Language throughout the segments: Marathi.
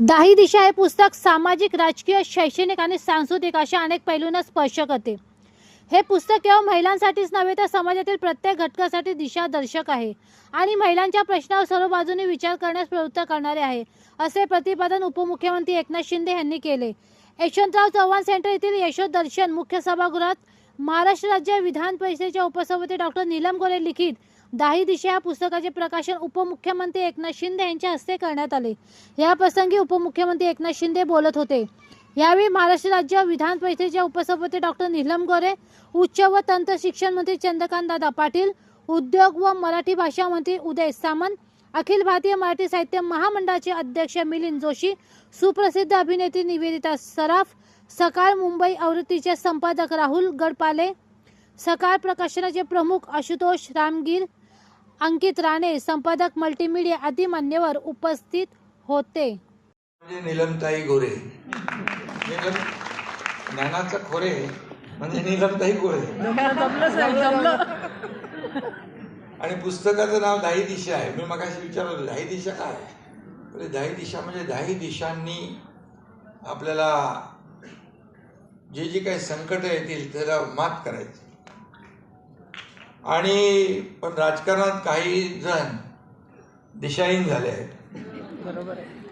दाही दिशा हे पुस्तक सामाजिक राजकीय शैक्षणिक आणि सांस्कृतिक अशा अनेक पैलूंना स्पर्श करते. हे पुस्तक केवळ महिलांसाठीच नव्हे तर समाजातील प्रत्येक घटकासाठी दिशादर्शक आहे आणि महिलांच्या प्रश्नावर सर्व बाजूने विचार करण्यास प्रवृत्त करणारे आहे असे प्रतिपादन उपमुख्यमंत्री एकनाथ शिंदे यांनी केले. यशवंतराव चव्हाण सेंटर येथील यशोद दर्शन मुख्य सभागृहात महाराष्ट्र राज्य विधान परिषदेच्या उपसभापती डॉक्टर नीलम गोरे लिखित दाही दिशा या पुस्तकाचे प्रकाशन उपमुख्यमंत्री एकनाथ शिंदे यांच्या हस्ते करण्यात आले. या प्रसंगी उपमुख्यमंत्री एकनाथ शिंदे बोलत होते. यावेळी महाराष्ट्र राज्य विधान परिषदेच्या उपसभापती डॉक्टर नीलम गोरे उच्च व तंत्र शिक्षण मंत्री चंद्रकांत दादा पाटील उद्योग व मराठी भाषा मंत्री उदय सामंत अखिल भारतीय मराठी साहित्य महामंडळाचे अध्यक्ष मिलिंद जोशी सुप्रसिद्ध अभिनेत्री निवेदिता सराफ सकाळ मुंबई आवृत्तीचे संपादक राहुल गडपाले सकाळ प्रकाशनाचे प्रमुख आशुतोष रामगीर अंकित राणे संपादक मल्टीमीडिया आदी मान्यवर उपस्थित होते. म्हणजे नीलमताई गोरे. ज्ञानाचा खोरे म्हणजे नीलमताई गोरे. आणि पुस्तकाचं नाव दाही दिशा आहे. मी मगाशी विचारलं दाही दिशा काय? दाही दिशा म्हणजे दाही दिशांनी आपल्याला जे जी काही संकट येतील त्याला मात करायची. आणि पण राजकारणात काही जण दिशाहीन झाले आहेत.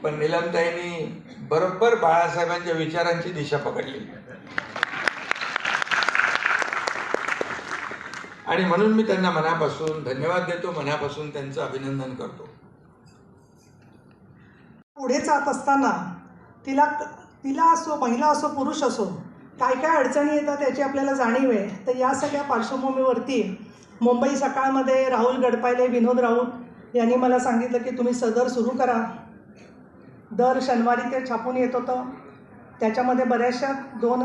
पण निलमताईंनी बरोबर बाळासाहेबांच्या विचारांची दिशा पकडली. आणि म्हणून मी त्यांना मनापासून धन्यवाद देतो मनापासून त्यांचं अभिनंदन करतो. पुढे जात असताना तिला तिला असो महिला असो पुरुष असो काय काय अडचणी येतात त्याची आपल्याला जाणीव आहे. तर या सगळ्या पार्श्वभूमीवरती मुंबई सकाळमध्ये राहुल गडपायले विनोद राऊत यांनी मला सांगितलं की तुम्ही सदर सुरू करा. दर शनिवारी ते छापून येत होतं. त्याच्यामध्ये बऱ्याचशा दोन